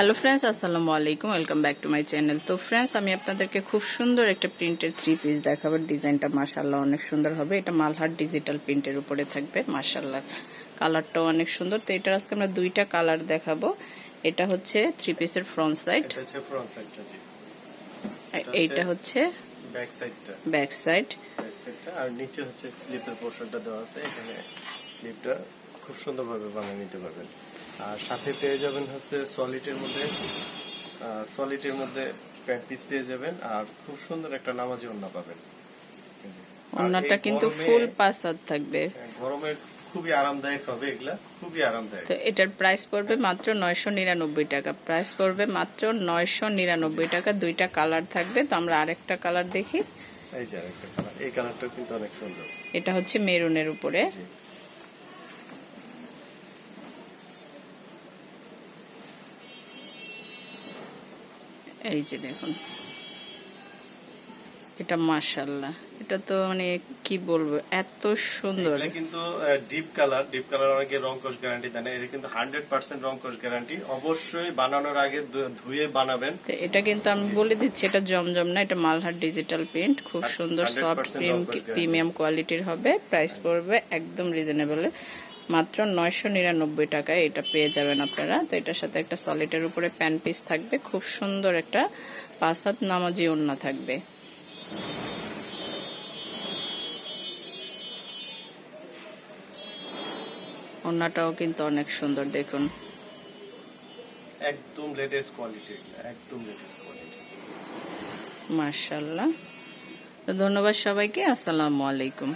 Hello friends আসসালামু আলাইকুম welcome back to my channel তো ফ্রেন্ডস আমি আপনাদেরকে খুব সুন্দর একটা প্রিন্টের থ্রি পিস দেখাবো। ডিজাইনটা মাশাল্লাহ অনেক সুন্দর হবে। এটা মালহার ডিজিটাল প্রিন্টের উপরে থাকবে মাশাল্লাহ কালারটাও অনেক সুন্দর। তো এটার আজকে আমরা দুইটা কালার দেখাবো। এটা হচ্ছে থ্রি পিসের ফ্রন্ট সাইড এইটা হচ্ছে ব্যাক সাইডটা ব্যাক সাইড আর নিচে হচ্ছে স্লিপের পোর্শনটা দেওয়া আছে। এখানে স্লিপটা খুব সুন্দরভাবে বানিয়ে নিতে পারবেন। আর সাথে পেয়ে যাবেন হচ্ছে সলিডের মধ্যে সলিডের মধ্যে প্যান্ট পিস পেয়ে যাবেন আর খুব সুন্দর একটা নামাজি ওন্না পাবেন। ওনাটা কিন্তু ফুল পাসাদ থাকবে। হ্যাঁ, গরমে খুবই আরামদায়ক হবে এগুলা খুবই আরামদায়ক। তো এটার প্রাইস পড়বে মাত্র নয়শো নিরানব্বই টাকা। প্রাইস পড়বে মাত্র নয়শো নিরানব্বই টাকা। দুইটা কালার থাকবে। তো আমরা আরেকটা কালার দেখি। এই যে আরেকটা কালার এই কালারটা কিন্তু অনেক সুন্দর। এটা হচ্ছে মেরুনের উপরে। এই যে দেখুন। এটা মাশাল্লাহ এটা তো মানে কি বলব এত সুন্দর। এটা কিন্তু ডিপ কালার ডিপ কালার অনেকে রং কোষ গ্যারান্টি দেন এটা কিন্তু হান্ড্রেড পার্সেন্ট রং কোষ গ্যারান্টি অবশ্যই বানানোর আগে ধুয়ে বানাবেন। তো এটা কিন্তু আমি বলে দিচ্ছি এটা জমজম না এটা মালহার ডিজিটাল প্রিন্ট খুব সুন্দর সফট প্রিমিয়াম কোয়ালিটির হবে প্রাইস পড়বে একদম রিজনেবল মাত্র নয়শো নিরানব্বই টাকায় এটা পেয়ে যাবেন আপনারা। তো এটার সাথে একটা সলিটের উপরে প্যান পিস থাকবে। খুব সুন্দর একটা পাঁচ হাত নামাজি ওড়না থাকবে। ওড়নাটাও কিন্তু অনেক সুন্দর দেখুন। একদম লেটেস্ট কোয়ালিটি একদম লেটেস্ট কোয়ালিটি মার্শাল্লাহ তো ধন্যবাদ সবাইকে আসসালামু আলাইকুম।